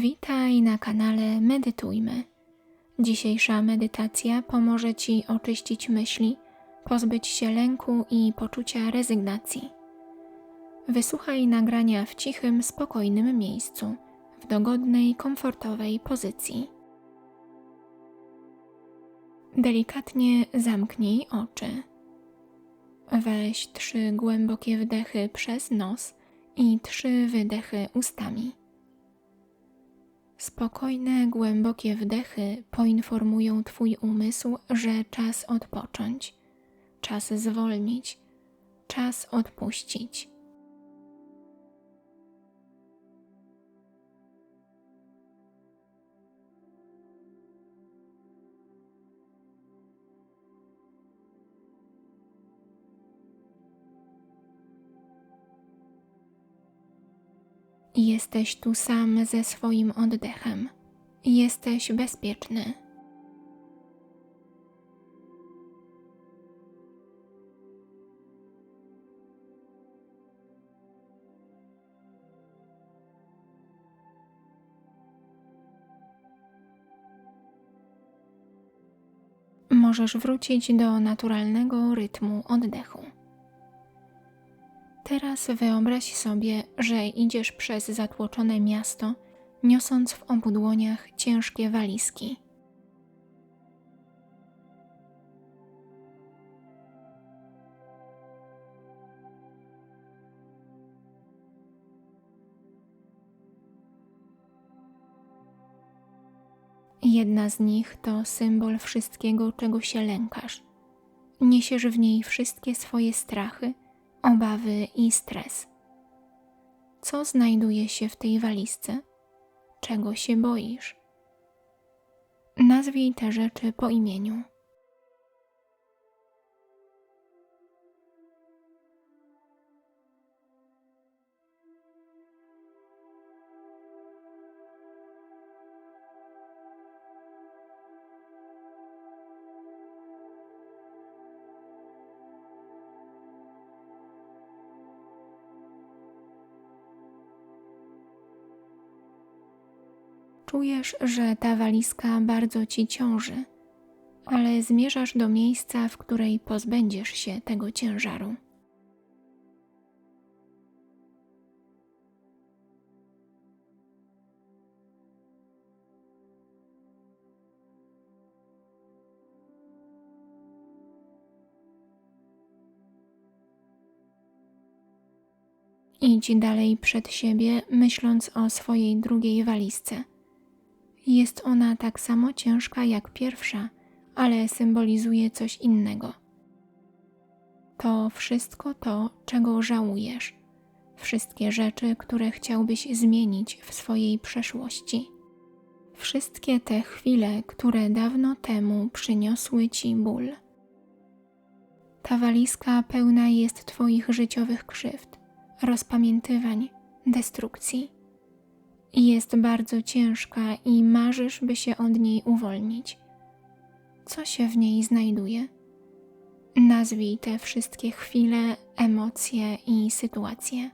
Witaj na kanale Medytujmy. Dzisiejsza medytacja pomoże Ci oczyścić myśli, pozbyć się lęku i poczucia rezygnacji. Wysłuchaj nagrania w cichym, spokojnym miejscu, w dogodnej, komfortowej pozycji. Delikatnie zamknij oczy. Weź trzy głębokie wdechy przez nos i trzy wydechy ustami. Spokojne, głębokie wdechy poinformują Twój umysł, że czas odpocząć, czas zwolnić, czas odpuścić. Jesteś tu sam ze swoim oddechem. Jesteś bezpieczny. Możesz wrócić do naturalnego rytmu oddechu. Teraz wyobraź sobie, że idziesz przez zatłoczone miasto, niosąc w obu dłoniach ciężkie walizki. Jedna z nich to symbol wszystkiego, czego się lękasz. Niesiesz w niej wszystkie swoje strachy obawy i stres. Co znajduje się w tej walizce? Czego się boisz? Nazwij te rzeczy po imieniu. Czujesz, że ta walizka bardzo ci ciąży, ale zmierzasz do miejsca, w której pozbędziesz się tego ciężaru. Idź dalej przed siebie, myśląc o swojej drugiej walizce jest ona tak samo ciężka jak pierwsza, ale symbolizuje coś innego. To wszystko to, czego żałujesz, wszystkie rzeczy, które chciałbyś zmienić w swojej przeszłości. Wszystkie te chwile, które dawno temu przyniosły ci ból. Ta walizka pełna jest Twoich życiowych krzywd, rozpamiętywań, destrukcji jest bardzo ciężka i marzysz, by się od niej uwolnić. Co się w niej znajduje? Nazwij te wszystkie chwile, emocje i sytuacje.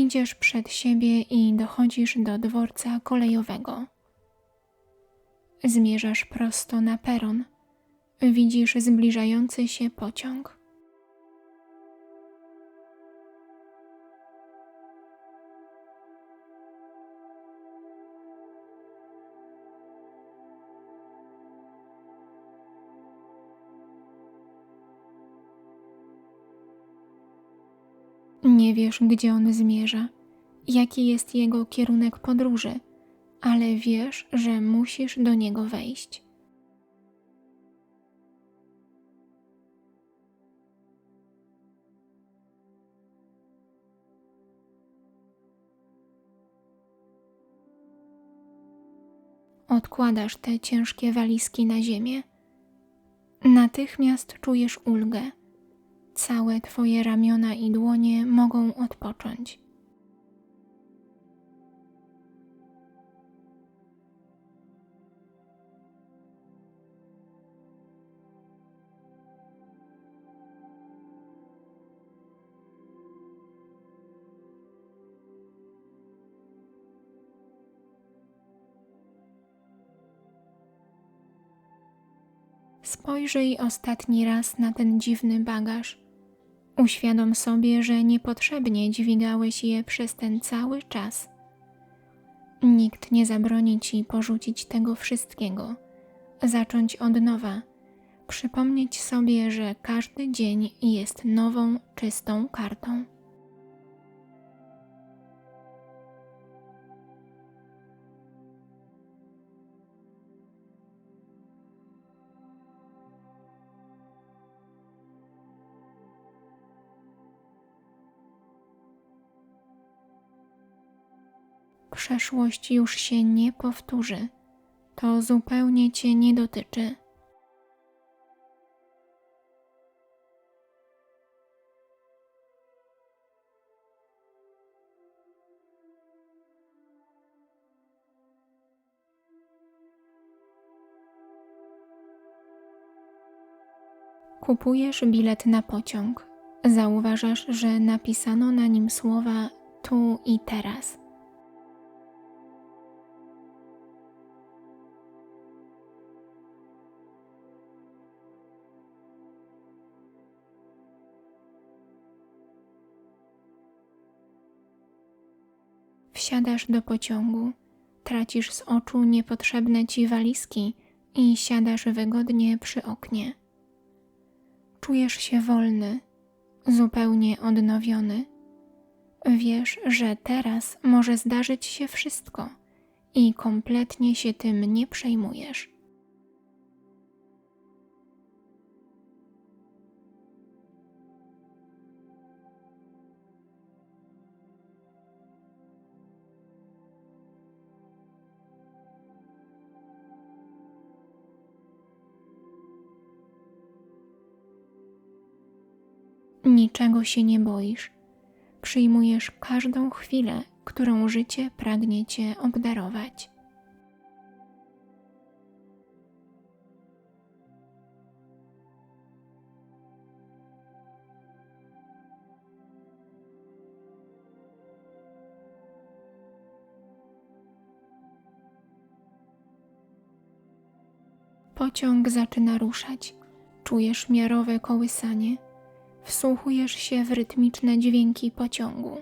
Idziesz przed siebie i dochodzisz do dworca kolejowego. Zmierzasz prosto na peron. Widzisz zbliżający się pociąg. Nie wiesz, gdzie on zmierza, jaki jest jego kierunek podróży, ale wiesz, że musisz do niego wejść. odkładasz te ciężkie walizki na ziemię, natychmiast czujesz ulgę. Całe Twoje ramiona i dłonie mogą odpocząć. Spojrzyj ostatni raz na ten dziwny bagaż. Uświadom sobie, że niepotrzebnie dźwigałeś je przez ten cały czas. Nikt nie zabroni ci porzucić tego wszystkiego, zacząć od nowa, przypomnieć sobie, że każdy dzień jest nową, czystą kartą. Przeszłość już się nie powtórzy. To zupełnie cię nie dotyczy. Kupujesz bilet na pociąg. Zauważasz, że napisano na nim słowa tu i teraz. Wsiadasz do pociągu, tracisz z oczu niepotrzebne ci walizki i siadasz wygodnie przy oknie. Czujesz się wolny, zupełnie odnowiony. Wiesz, że teraz może zdarzyć się wszystko i kompletnie się tym nie przejmujesz. Niczego się nie boisz. Przyjmujesz każdą chwilę, którą życie pragnie cię obdarować. Pociąg zaczyna ruszać. Czujesz miarowe kołysanie wsłuchujesz się w rytmiczne dźwięki pociągu.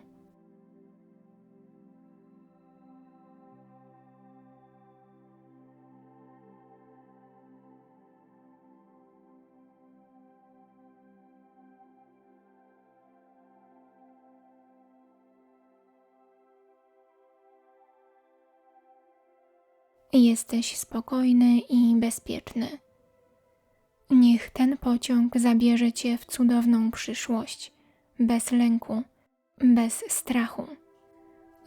Jesteś spokojny i bezpieczny. Niech ten pociąg zabierze cię w cudowną przyszłość, bez lęku, bez strachu.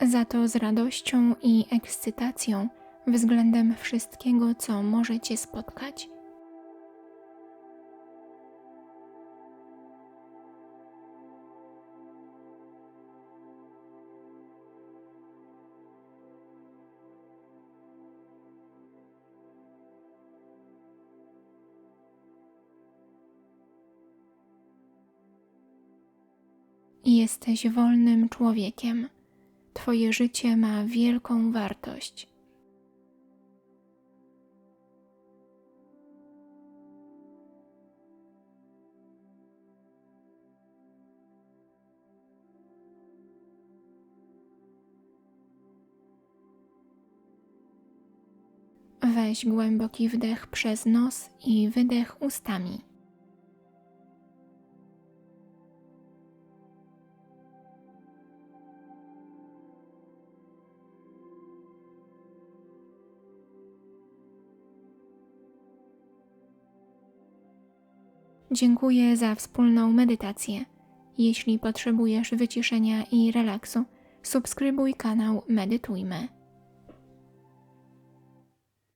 Za to z radością i ekscytacją względem wszystkiego, co może cię spotkać. Jesteś wolnym człowiekiem. Twoje życie ma wielką wartość. Weź głęboki wdech przez nos i wydech ustami. Dziękuję za wspólną medytację. Jeśli potrzebujesz wyciszenia i relaksu, subskrybuj kanał Medytujmy.